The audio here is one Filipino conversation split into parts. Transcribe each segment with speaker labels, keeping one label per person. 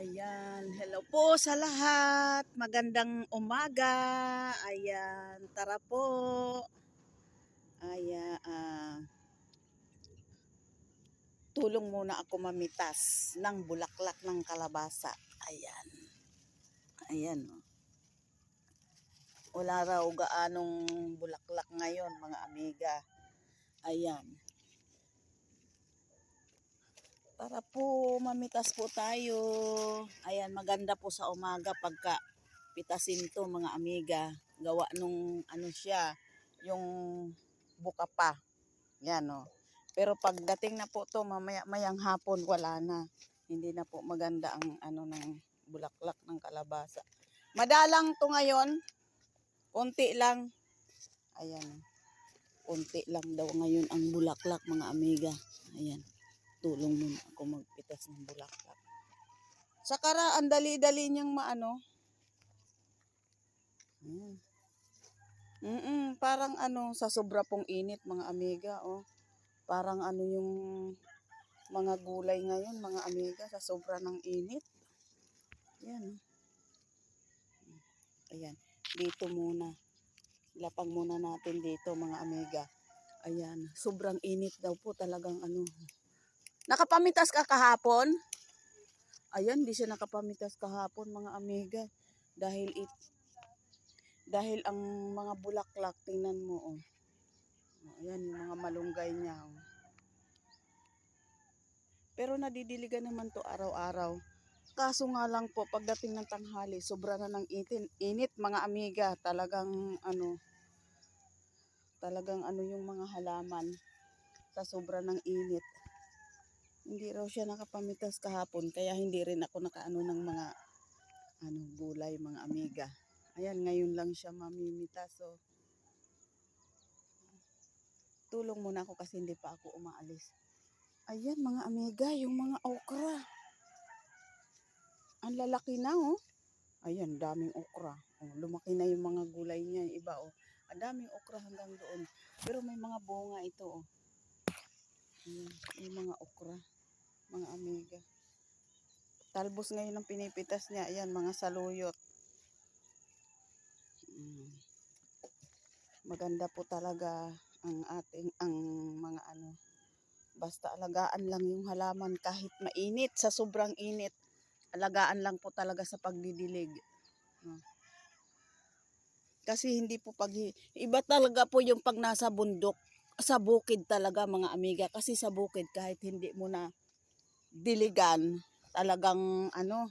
Speaker 1: Ayan, hello po sa lahat. Magandang umaga. Ayan, tara po. Ayan, ah, tulong muna ako mamitas ng bulaklak ng kalabasa. Ayan. Ayan. oh. Wala raw gaanong bulaklak ngayon, mga amiga. Ayan. Para po mamitas po tayo. Ayan, maganda po sa umaga pagka pitasin to mga amiga. Gawa nung ano siya, yung buka pa. Yan o. Pero pagdating na po to mamaya mayang hapon wala na. Hindi na po maganda ang ano ng bulaklak ng kalabasa. Madalang to ngayon. Unti lang. Ayan. Unti lang daw ngayon ang bulaklak mga amiga. Ayan tulong muna ako magpitas ng bulaklak. Sa kara, ang dali-dali niyang maano. Mm. Mm parang ano, sa sobra pong init mga amiga, oh. Parang ano yung mga gulay ngayon, mga amiga, sa sobra ng init. Yan. oh. Ayan, dito muna. Lapang muna natin dito mga amiga. Ayan, sobrang init daw po talagang ano, Nakapamitas ka kahapon? Ayan, di siya nakapamitas kahapon mga amiga. Dahil it, dahil ang mga bulaklak, tingnan mo oh. Ayan, yung mga malunggay niya oh. Pero nadidiligan naman to araw-araw. Kaso nga lang po, pagdating ng tanghali, sobra na ng itin, init mga amiga. Talagang ano, talagang ano yung mga halaman sa sobra ng init hindi raw siya nakapamitas kahapon kaya hindi rin ako nakaano ng mga ano gulay mga amiga. Ayan ngayon lang siya mamimitas so tulong muna ako kasi hindi pa ako umaalis. Ayan mga amiga yung mga okra. Ang lalaki na oh. Ayan daming okra. Oh, lumaki na yung mga gulay niya yung iba oh. Ang daming okra hanggang doon. Pero may mga bunga ito oh. Ayan, yung mga okra, mga amiga. Talbos ngayon ang pinipitas niya. Ayan, mga saluyot. Mm. Maganda po talaga ang ating, ang mga ano, basta alagaan lang yung halaman kahit mainit, sa sobrang init. Alagaan lang po talaga sa pagdidilig. Kasi hindi po pag, iba talaga po yung pag nasa bundok sa bukid talaga mga amiga kasi sa bukid kahit hindi mo na diligan. Talagang ano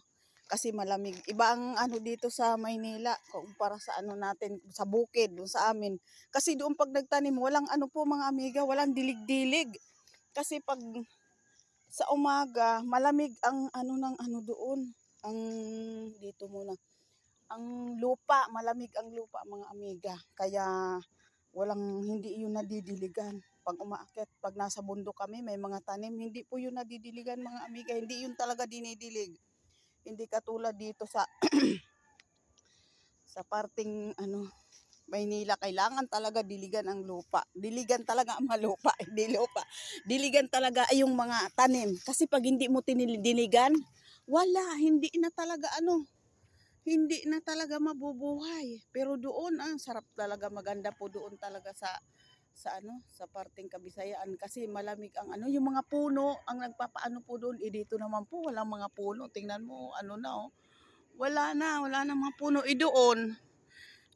Speaker 1: kasi malamig. Iba ang ano dito sa Maynila kumpara sa ano natin sa bukid doon sa amin. Kasi doon pag nagtanim walang ano po mga amiga walang dilig-dilig. Kasi pag sa umaga malamig ang ano ng ano doon. Ang dito muna ang lupa malamig ang lupa mga amiga. Kaya walang hindi yun nadidiligan. Pag umaakyat, pag nasa bundok kami, may mga tanim, hindi po yun nadidiligan mga amiga. Hindi yun talaga dinidilig. Hindi katulad dito sa sa parting ano Maynila, kailangan talaga diligan ang lupa. Diligan talaga ang mga lupa, hindi lupa. Diligan talaga ay yung mga tanim. Kasi pag hindi mo tinidiligan, wala, hindi na talaga ano, hindi na talaga mabubuhay. Pero doon ang sarap talaga maganda po doon talaga sa sa ano sa parting Kabisayaan. Kasi malamig ang ano yung mga puno ang nagpapaano po doon eh dito naman po walang mga puno. Tingnan mo ano na oh. Wala na wala na mga puno. Eh doon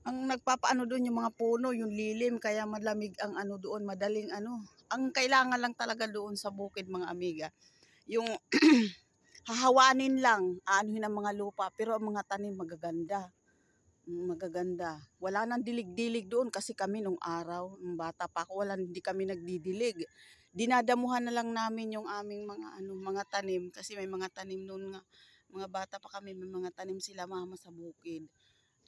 Speaker 1: ang nagpapaano doon yung mga puno yung lilim kaya malamig ang ano doon madaling ano. Ang kailangan lang talaga doon sa bukid mga amiga yung hahawanin lang, aanuhin ang mga lupa, pero ang mga tanim magaganda. Magaganda. Wala nang dilig-dilig doon kasi kami nung araw, nung bata pa ako, wala hindi kami nagdidilig. Dinadamuhan na lang namin yung aming mga ano, mga tanim kasi may mga tanim noon nga. Mga bata pa kami, may mga tanim sila mama sa bukid.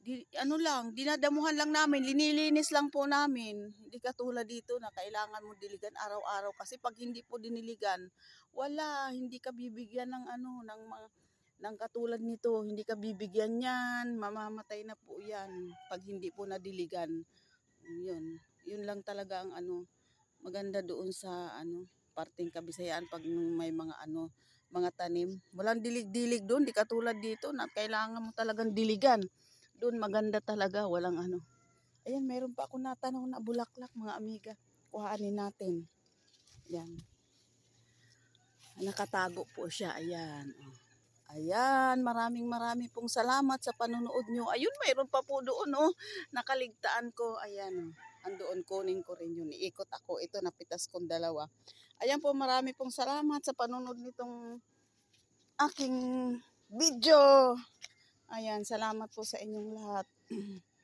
Speaker 1: Di, ano lang, dinadamuhan lang namin, linilinis lang po namin. Hindi katulad dito na kailangan mo diligan araw-araw kasi pag hindi po diniligan, wala, hindi ka bibigyan ng ano, ng mga ng katulad nito, hindi ka bibigyan yan, mamamatay na po yan pag hindi po nadiligan. Yun, yun lang talaga ang ano, maganda doon sa ano, parting kabisayaan pag may mga ano, mga tanim. Walang dilig-dilig doon, di katulad dito na kailangan mo talagang diligan. Doon maganda talaga, walang ano. Ayan, meron pa ako natanong na bulaklak mga amiga. Kuhaanin natin. Yan. Nakatago po siya. Ayan. oh. Ayan, maraming maraming pong salamat sa panonood nyo. Ayun, mayroon pa po doon, oh. Nakaligtaan ko. Ayan, oh. Andoon, kunin ko rin yun. Iikot ako. Ito, napitas kong dalawa. Ayan po, marami pong salamat sa panonood nitong aking video. Ayan, salamat po sa inyong lahat.